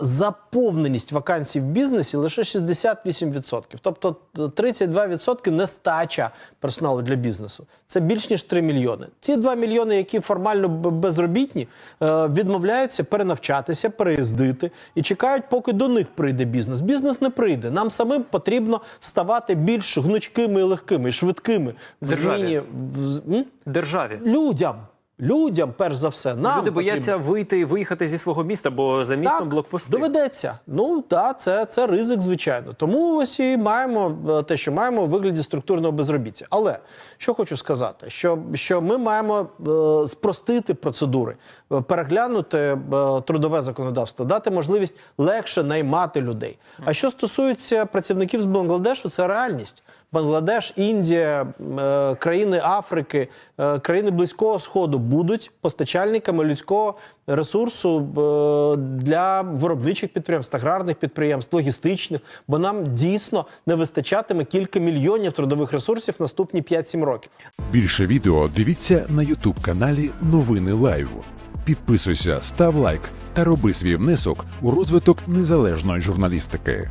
заповненість вакансій в бізнесі лише 68%. Тобто е, 32% нестача персоналу для бізнесу. Це більш ніж 3 мільйони. Ці 2 мільйони, які формально безробітні, е, відмовляються перенавчатися, переїздити і чекають, поки до них прийде бізнес. Бізнес не прийде. Нам самим потрібно ставати більш гнучкими і легкими, і швидкими в Державі. зміні в? Державі. людям. Людям, перш за все, нам Люди потрібно. бояться вийти і виїхати зі свого міста, бо за містом блокпости. Доведеться. Ну так, це, це ризик, звичайно. Тому ось і маємо е, те, що маємо у вигляді структурного безробіття. Але що хочу сказати, що, що ми маємо е, спростити процедури, е, переглянути е, трудове законодавство, дати можливість легше наймати людей. А що стосується працівників з Бангладешу, це реальність. Бангладеш, Індія, е, країни Африки, е, країни Близького Сходу будуть постачальниками людського ресурсу е, для виробничих підприємств, аграрних підприємств, логістичних, бо нам дійсно не вистачатиме кілька мільйонів трудових ресурсів наступні 5-7 років. Більше відео дивіться на Ютуб каналі Новини Лайв. Підписуйся, став лайк та роби свій внесок у розвиток незалежної журналістики.